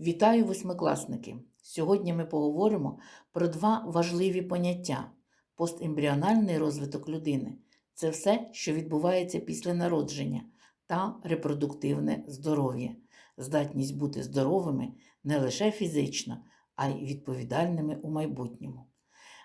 Вітаю восьмикласники! Сьогодні ми поговоримо про два важливі поняття: постембріональний розвиток людини це все, що відбувається після народження, та репродуктивне здоров'я, здатність бути здоровими не лише фізично, а й відповідальними у майбутньому.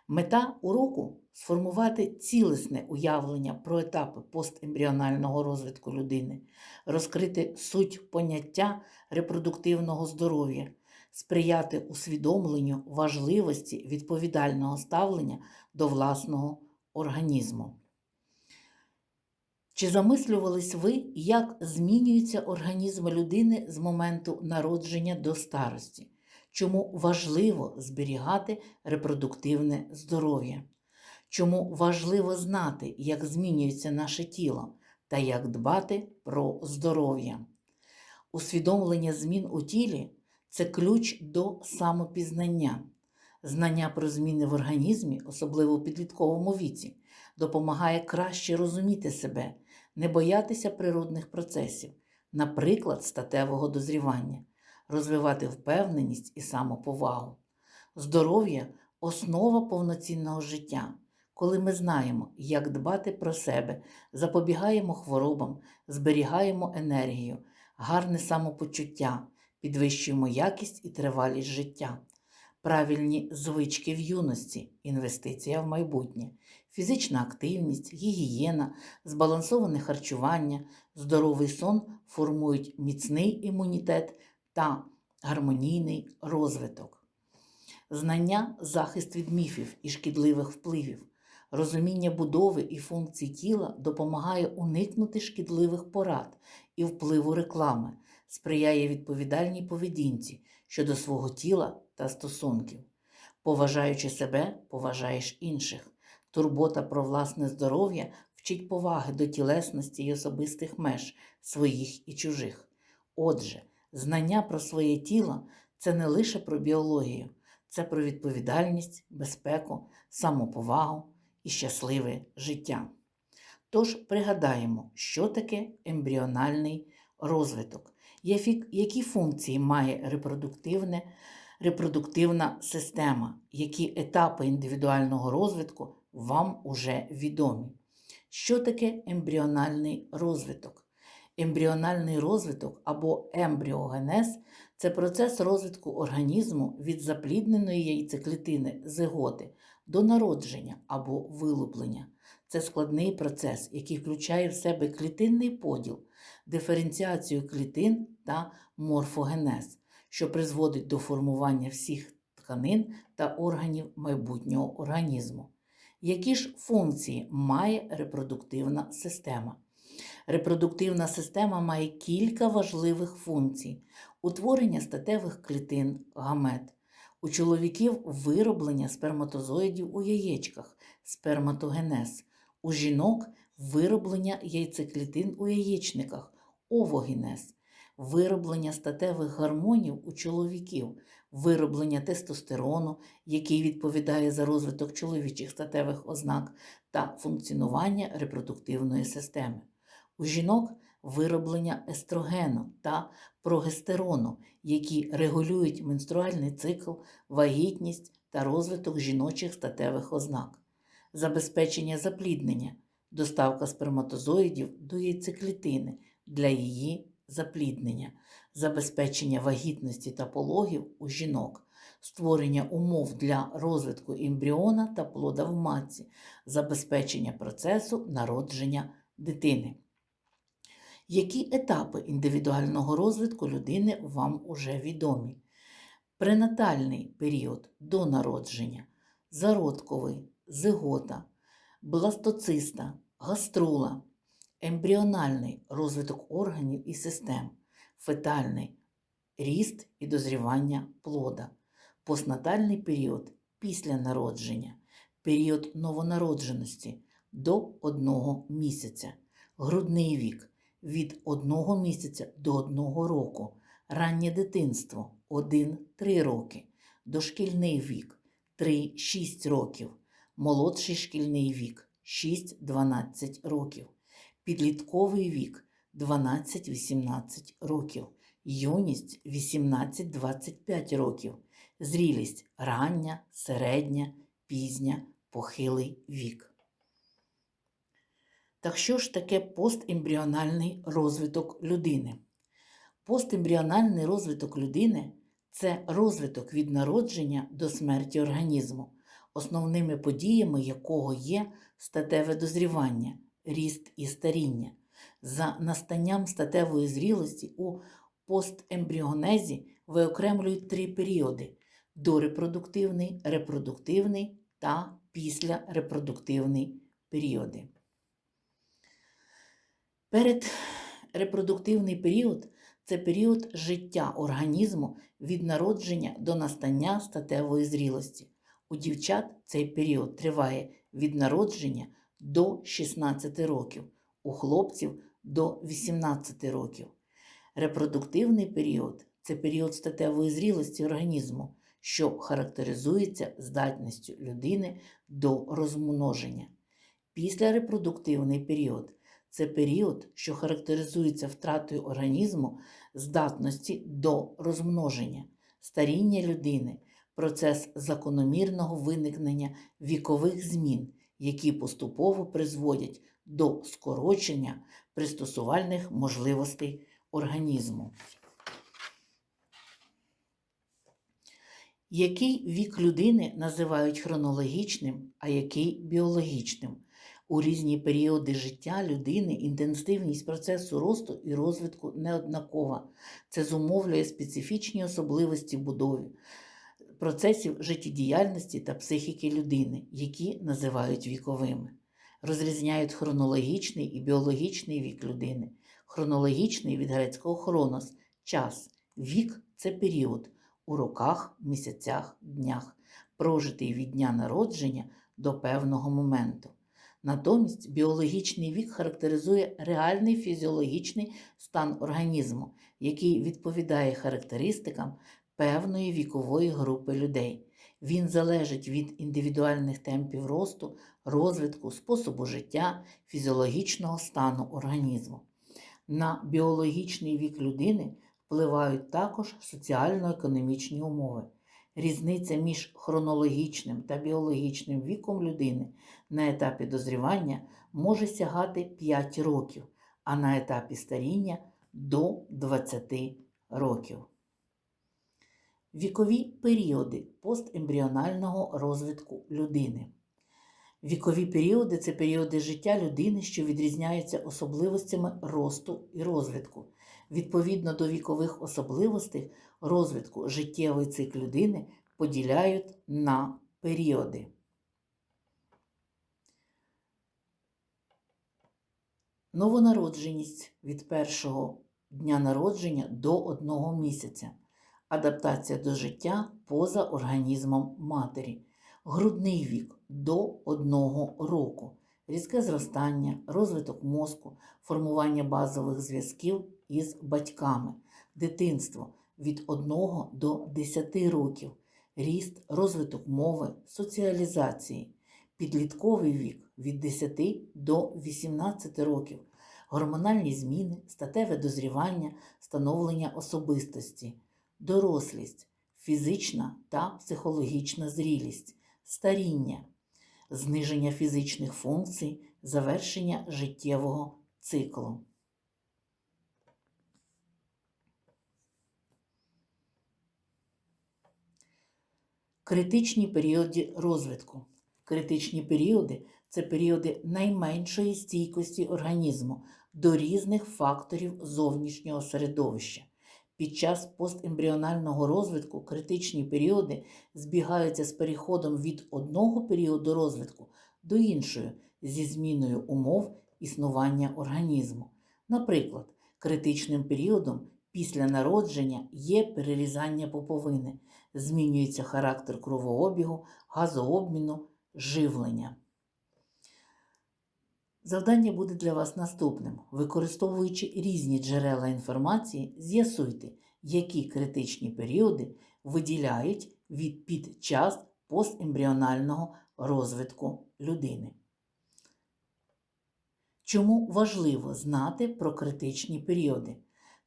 Мета уроку сформувати цілісне уявлення про етапи постембріонального розвитку людини, розкрити суть поняття репродуктивного здоров'я, сприяти усвідомленню важливості відповідального ставлення до власного організму. Чи замислювались ви, як змінюється організм людини з моменту народження до старості? Чому важливо зберігати репродуктивне здоров'я? Чому важливо знати, як змінюється наше тіло та як дбати про здоров'я? Усвідомлення змін у тілі це ключ до самопізнання. Знання про зміни в організмі, особливо у підлітковому віці, допомагає краще розуміти себе, не боятися природних процесів, наприклад, статевого дозрівання, розвивати впевненість і самоповагу. Здоров'я основа повноцінного життя. Коли ми знаємо, як дбати про себе, запобігаємо хворобам, зберігаємо енергію, гарне самопочуття, підвищуємо якість і тривалість життя, правильні звички в юності, інвестиція в майбутнє, фізична активність, гігієна, збалансоване харчування, здоровий сон формують міцний імунітет та гармонійний розвиток. Знання захист від міфів і шкідливих впливів. Розуміння будови і функцій тіла допомагає уникнути шкідливих порад і впливу реклами, сприяє відповідальній поведінці щодо свого тіла та стосунків. Поважаючи себе, поважаєш інших. Турбота про власне здоров'я вчить поваги до тілесності і особистих меж своїх і чужих. Отже, знання про своє тіло це не лише про біологію, це про відповідальність, безпеку, самоповагу і щасливе життя. Тож пригадаємо, що таке ембріональний розвиток, які функції має репродуктивне, репродуктивна система, які етапи індивідуального розвитку вам уже відомі. Що таке ембріональний розвиток? Ембріональний розвиток або ембріогенез це процес розвитку організму від заплідненої яйцеклітини зиготи до народження або вилуплення. Це складний процес, який включає в себе клітинний поділ, диференціацію клітин та морфогенез, що призводить до формування всіх тканин та органів майбутнього організму. Які ж функції має репродуктивна система? Репродуктивна система має кілька важливих функцій: утворення статевих клітин, гамет, у чоловіків вироблення сперматозоїдів у яєчках, сперматогенез, у жінок вироблення яйцеклітин у яєчниках, овогенез, вироблення статевих гормонів у чоловіків, вироблення тестостерону, який відповідає за розвиток чоловічих статевих ознак та функціонування репродуктивної системи. У жінок вироблення естрогену та прогестерону, які регулюють менструальний цикл, вагітність та розвиток жіночих статевих ознак, забезпечення запліднення, доставка сперматозоїдів до яйцеклітини для її запліднення, забезпечення вагітності та пологів у жінок, створення умов для розвитку ембріона та плода в матці, забезпечення процесу народження дитини. Які етапи індивідуального розвитку людини вам уже відомі? Пренатальний період до народження, зародковий, зигота, бластоциста, гаструла, ембріональний розвиток органів і систем, фетальний ріст і дозрівання плода, постнатальний період після народження, період новонародженості до одного місяця, грудний вік від одного місяця до одного року, раннє дитинство 1-3 роки, дошкільний вік 3-6 років, молодший шкільний вік 6-12 років, підлітковий вік 12-18 років, юність 18-25 років, зрілість рання, середня, пізня, похилий вік. Так що ж таке постембріональний розвиток людини? Постембріональний розвиток людини це розвиток від народження до смерті організму, основними подіями якого є статеве дозрівання, ріст і старіння. За настанням статевої зрілості у постембріонезі виокремлюють три періоди: дорепродуктивний, репродуктивний та післярепродуктивний періоди. Передрепродуктивний період це період життя організму від народження до настання статевої зрілості. У дівчат цей період триває від народження до 16 років, у хлопців до 18 років. Репродуктивний період це період статевої зрілості організму, що характеризується здатністю людини до розмноження. Післярепродуктивний період це період, що характеризується втратою організму здатності до розмноження, старіння людини, процес закономірного виникнення вікових змін, які поступово призводять до скорочення пристосувальних можливостей організму. Який вік людини називають хронологічним, а який біологічним? У різні періоди життя людини інтенсивність процесу росту і розвитку неоднакова. Це зумовлює специфічні особливості будови, процесів життєдіяльності та психіки людини, які називають віковими. Розрізняють хронологічний і біологічний вік людини. Хронологічний від грецького хронос час. Вік це період у роках, місяцях, днях, прожитий від дня народження до певного моменту. Натомість біологічний вік характеризує реальний фізіологічний стан організму, який відповідає характеристикам певної вікової групи людей. Він залежить від індивідуальних темпів росту, розвитку, способу життя, фізіологічного стану організму. На біологічний вік людини впливають також соціально-економічні умови. Різниця між хронологічним та біологічним віком людини на етапі дозрівання може сягати 5 років, а на етапі старіння до 20 років. Вікові періоди постембріонального розвитку людини. Вікові періоди це періоди життя людини, що відрізняються особливостями росту і розвитку. Відповідно до вікових особливостей розвитку життєвий цикл людини поділяють на періоди. Новонародженість від першого дня народження до одного місяця. Адаптація до життя поза організмом матері. Грудний вік до одного року. Різке зростання, розвиток мозку, формування базових зв'язків із батьками, дитинство від 1 до 10 років, ріст, розвиток мови, соціалізації, підлітковий вік від 10 до 18 років, гормональні зміни, статеве дозрівання, становлення особистості, дорослість, фізична та психологічна зрілість, старіння, зниження фізичних функцій, завершення життєвого циклу. Критичні періоди розвитку. Критичні періоди це періоди найменшої стійкості організму до різних факторів зовнішнього середовища. Під час постембріонального розвитку критичні періоди збігаються з переходом від одного періоду розвитку до іншого зі зміною умов існування організму. Наприклад, критичним періодом після народження є перерізання поповини, змінюється характер кровообігу, газообміну, живлення. Завдання буде для вас наступним. Використовуючи різні джерела інформації, з'ясуйте, які критичні періоди виділяють від під час постембріонального розвитку людини. Чому важливо знати про критичні періоди?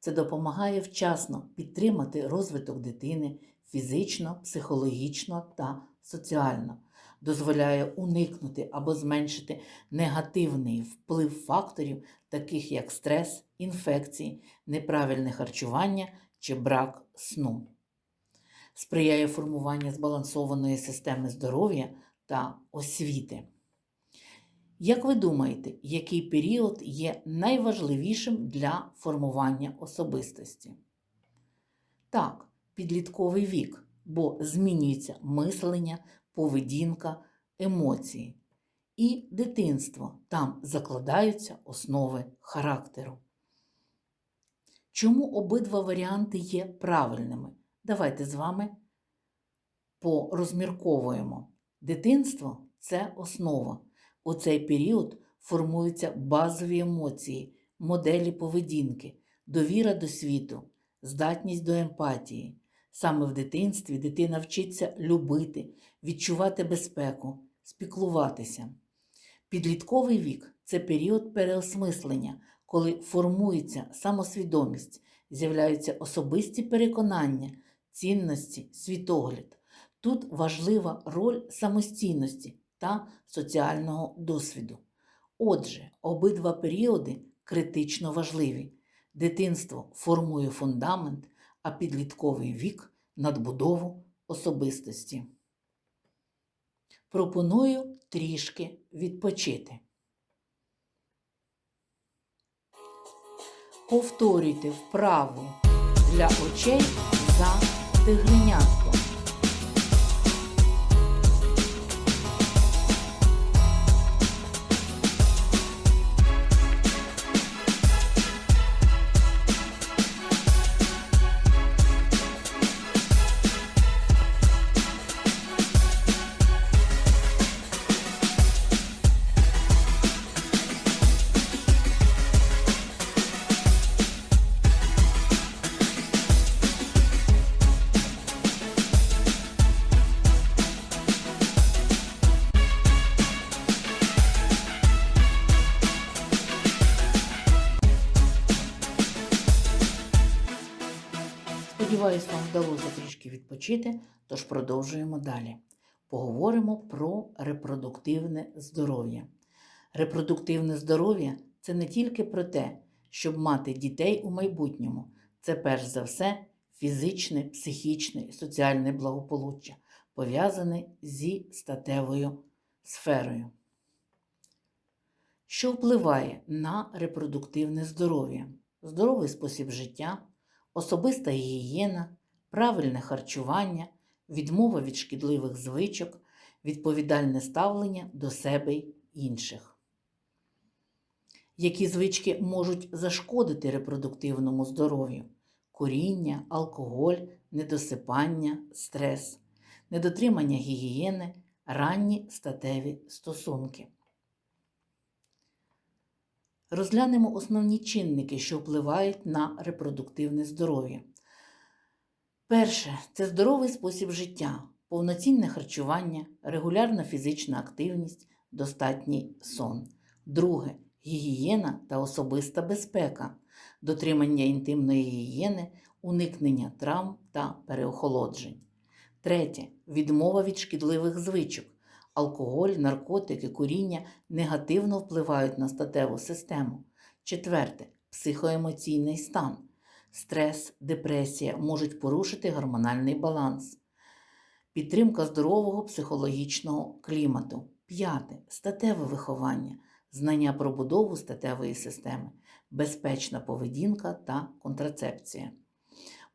Це допомагає вчасно підтримати розвиток дитини фізично, психологічно та соціально, дозволяє уникнути або зменшити негативний вплив факторів, таких як стрес, інфекції, неправильне харчування чи брак сну. Сприяє формуванню збалансованої системи здоров'я та освіти. Як ви думаєте, який період є найважливішим для формування особистості? Так, підлітковий вік, бо змінюється мислення, поведінка, емоції. І дитинство там закладаються основи характеру. Чому обидва варіанти є правильними? Давайте з вами порозмірковуємо. Дитинство це основа. У цей період формуються базові емоції, моделі поведінки, довіра до світу, здатність до емпатії. Саме в дитинстві дитина вчиться любити, відчувати безпеку, спіклуватися. Підлітковий вік це період переосмислення, коли формується самосвідомість, з'являються особисті переконання, цінності, світогляд. Тут важлива роль самостійності та соціального досвіду. Отже, обидва періоди критично важливі. Дитинство формує фундамент, а підлітковий вік надбудову особистості. Пропоную трішки відпочити. Повторюйте вправу для очей за тигренятком. Відпочити, тож продовжуємо далі. Поговоримо про репродуктивне здоров'я. Репродуктивне здоров'я це не тільки про те, щоб мати дітей у майбутньому, це перш за все фізичне, психічне і соціальне благополуччя, пов'язане зі статевою сферою. Що впливає на репродуктивне здоров'я? Здоровий спосіб життя особиста гігієна, правильне харчування, відмова від шкідливих звичок, відповідальне ставлення до себе й інших. Які звички можуть зашкодити репродуктивному здоров'ю? Куріння, алкоголь, недосипання, стрес, недотримання гігієни, ранні статеві стосунки. Розглянемо основні чинники, що впливають на репродуктивне здоров'я. Перше це здоровий спосіб життя, повноцінне харчування, регулярна фізична активність, достатній сон. Друге гігієна та особиста безпека, дотримання інтимної гігієни, уникнення травм та переохолоджень. Третє відмова від шкідливих звичок алкоголь, наркотики, куріння негативно впливають на статеву систему. Четверте психоемоційний стан. Стрес, депресія можуть порушити гормональний баланс. Підтримка здорового психологічного клімату. П'яте статеве виховання, знання про будову статевої системи, безпечна поведінка та контрацепція,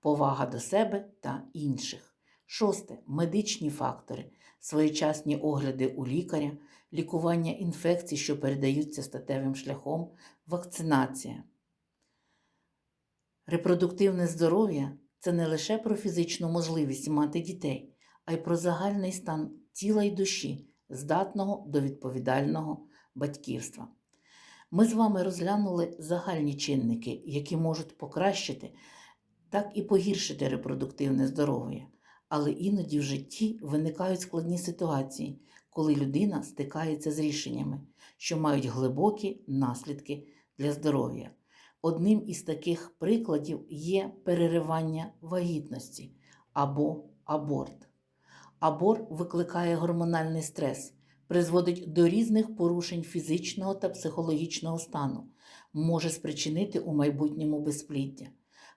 повага до себе та інших. Шосте медичні фактори, своєчасні огляди у лікаря, лікування інфекцій, що передаються статевим шляхом, вакцинація. Репродуктивне здоров'я це не лише про фізичну можливість мати дітей, а й про загальний стан тіла й душі, здатного до відповідального батьківства. Ми з вами розглянули загальні чинники, які можуть покращити, так і погіршити репродуктивне здоров'я але іноді в житті виникають складні ситуації, коли людина стикається з рішеннями, що мають глибокі наслідки для здоров'я. Одним із таких прикладів є переривання вагітності або аборт. Аборт викликає гормональний стрес, призводить до різних порушень фізичного та психологічного стану, може спричинити у майбутньому безпліддя.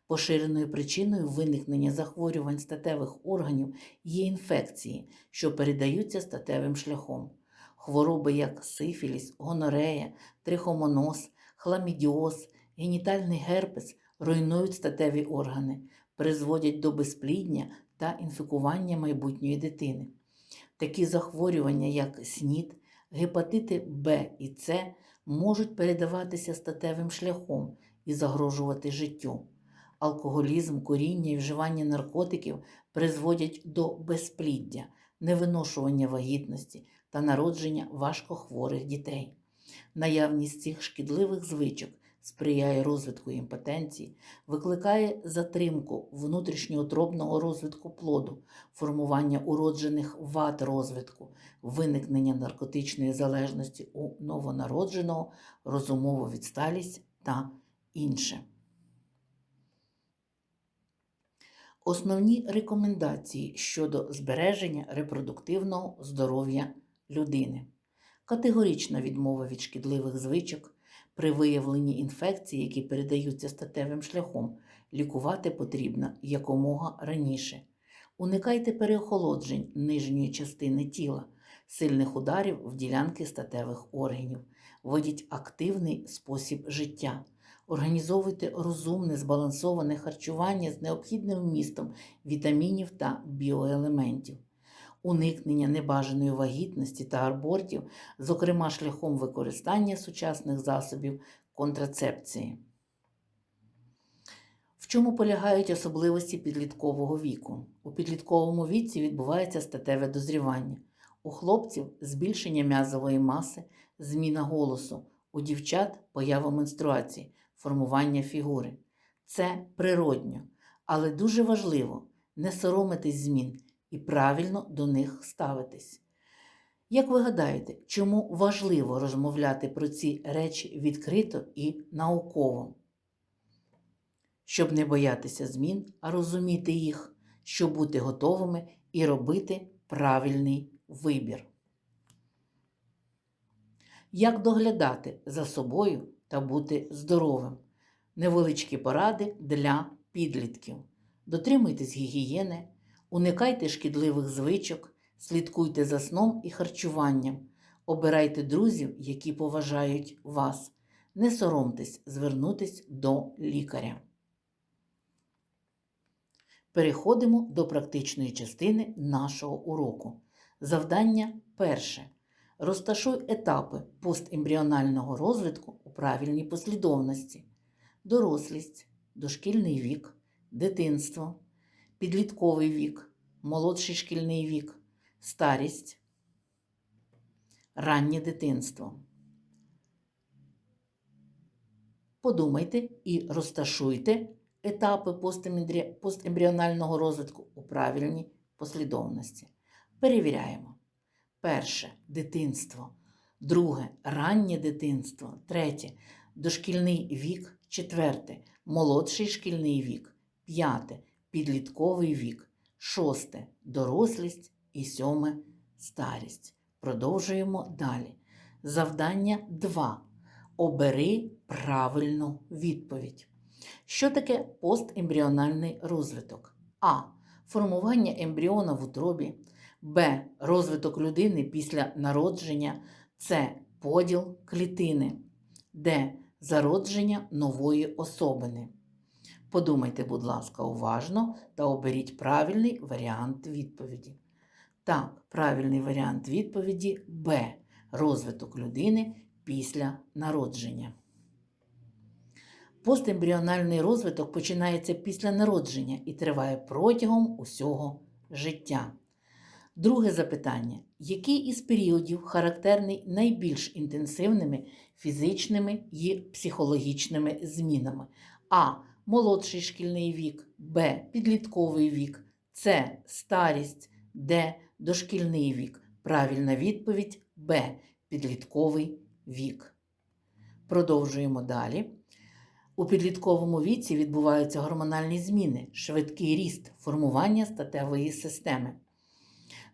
Поширеною причиною виникнення захворювань статевих органів є інфекції, що передаються статевим шляхом. Хвороби як сифіліс, гонорея, трихомоноз, хламідіоз, генітальний герпес руйнують статеві органи, призводять до безплідня та інфікування майбутньої дитини. Такі захворювання, як СНІД, гепатити Б і С, можуть передаватися статевим шляхом і загрожувати життю. Алкоголізм, куріння і вживання наркотиків призводять до безпліддя, невиношування вагітності та народження важкохворих дітей. Наявність цих шкідливих звичок сприяє розвитку імпотенції, викликає затримку внутрішньоутробного розвитку плоду, формування уроджених вад розвитку, виникнення наркотичної залежності у новонародженого, розумову відсталість та інше. Основні рекомендації щодо збереження репродуктивного здоров'я людини. Категорична відмова від шкідливих звичок. При виявленні інфекцій, які передаються статевим шляхом, лікувати потрібно якомога раніше. Уникайте переохолоджень нижньої частини тіла, сильних ударів в ділянки статевих органів. Ведіть активний спосіб життя. Організовуйте розумне збалансоване харчування з необхідним вмістом вітамінів та біоелементів. Уникнення небажаної вагітності та абортів, зокрема шляхом використання сучасних засобів контрацепції. В чому полягають особливості підліткового віку? У підлітковому віці відбувається статеве дозрівання. У хлопців збільшення м'язової маси, зміна голосу, у дівчат поява менструації, формування фігури. Це природньо, але дуже важливо не соромитись змін і правильно до них ставитись. Як ви гадаєте, чому важливо розмовляти про ці речі відкрито і науково? Щоб не боятися змін, а розуміти їх, щоб бути готовими і робити правильний вибір. Як доглядати за собою та бути здоровим? Невеличкі поради для підлітків. Дотримуйтесь гігієни, уникайте шкідливих звичок, слідкуйте за сном і харчуванням, обирайте друзів, які поважають вас. Не соромтесь звернутись до лікаря. Переходимо до практичної частини нашого уроку. Завдання перше. Розташуй етапи постембріонального розвитку у правильній послідовності: дорослість, дошкільний вік, дитинство, підлітковий вік, молодший шкільний вік, старість, раннє дитинство. Подумайте і розташуйте етапи постембріонального розвитку у правильній послідовності. Перевіряємо. Перше дитинство, друге раннє дитинство, третє дошкільний вік, четверте молодший шкільний вік, п'яте підлітковий вік, шосте дорослість і сьоме старість. Продовжуємо далі. Завдання 2. Обери правильну відповідь. Що таке постембріональний розвиток? А. Формування ембріона в утробі. Б. Розвиток людини після народження. С. Поділ клітини. Д. Зародження нової особини. Подумайте, будь ласка, уважно та оберіть правильний варіант відповіді. Так, правильний варіант відповіді Б. Розвиток людини після народження. Постембріональний розвиток починається після народження і триває протягом усього життя. Друге запитання: який із періодів характерний найбільш інтенсивними фізичними і психологічними змінами? А. Молодший шкільний вік, Б. Підлітковий вік, С. Старість, Д. Дошкільний вік. Правильна відповідь Б. Підлітковий вік. Продовжуємо далі. У підлітковому віці відбуваються гормональні зміни, швидкий ріст, формування статевої системи.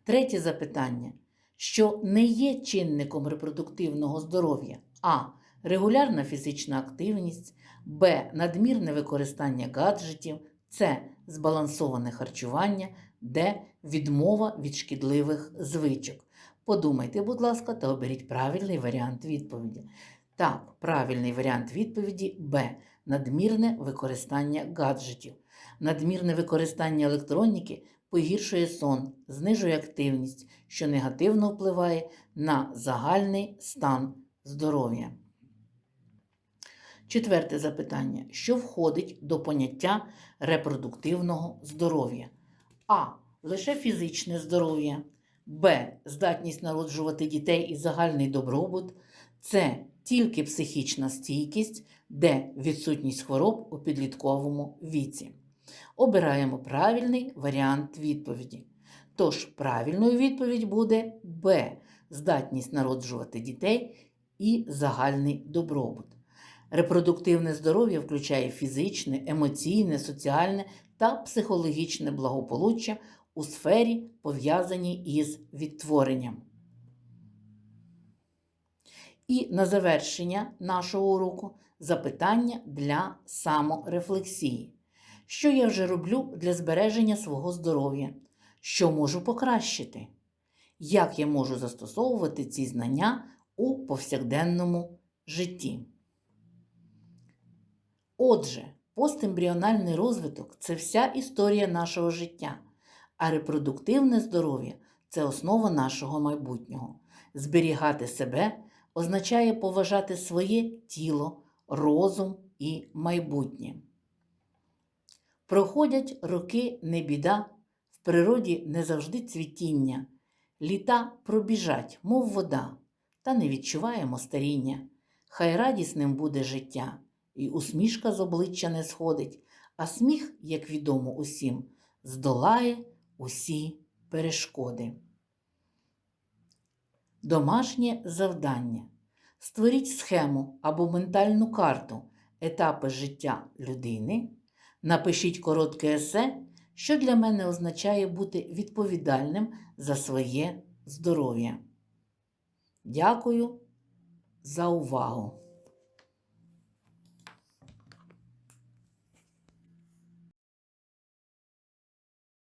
Третє запитання, що не є чинником репродуктивного здоров'я: А. Регулярна фізична активність, Б. Надмірне використання гаджетів, С. Збалансоване харчування, Д. Відмова від шкідливих звичок. Подумайте, будь ласка, та оберіть правильний варіант відповіді. Так, правильний варіант відповіді Б. Надмірне використання гаджетів. Надмірне використання електроніки погіршує сон, знижує активність, що негативно впливає на загальний стан здоров'я. Четверте запитання. Що входить до поняття репродуктивного здоров'я? А. Лише фізичне здоров'я. Б. Здатність народжувати дітей і загальний добробут. С. Тільки психічна стійкість. Д. Відсутність хвороб у підлітковому віці. Обираємо правильний варіант відповіді. Тож, правильною відповідь буде Б. Здатність народжувати дітей і загальний добробут. Репродуктивне здоров'я включає фізичне, емоційне, соціальне та психологічне благополуччя у сфері, пов'язаній із відтворенням. І на завершення нашого уроку запитання для саморефлексії. Що я вже роблю для збереження свого здоров'я? Що можу покращити? Як я можу застосовувати ці знання у повсякденному житті? Отже, постембріональний розвиток це вся історія нашого життя, а репродуктивне здоров'я це основа нашого майбутнього. Зберігати себе означає поважати своє тіло, розум і майбутнє. Проходять роки не біда, в природі не завжди цвітіння, літа пробіжать, мов вода, та не відчуваємо старіння. Хай радісним буде життя, і усмішка з обличчя не сходить, а сміх, як відомо усім, здолає усі перешкоди. Домашнє завдання. Створіть схему або ментальну карту етапи життя людини. Напишіть коротке есе, що для мене означає бути відповідальним за своє здоров'я. Дякую за увагу!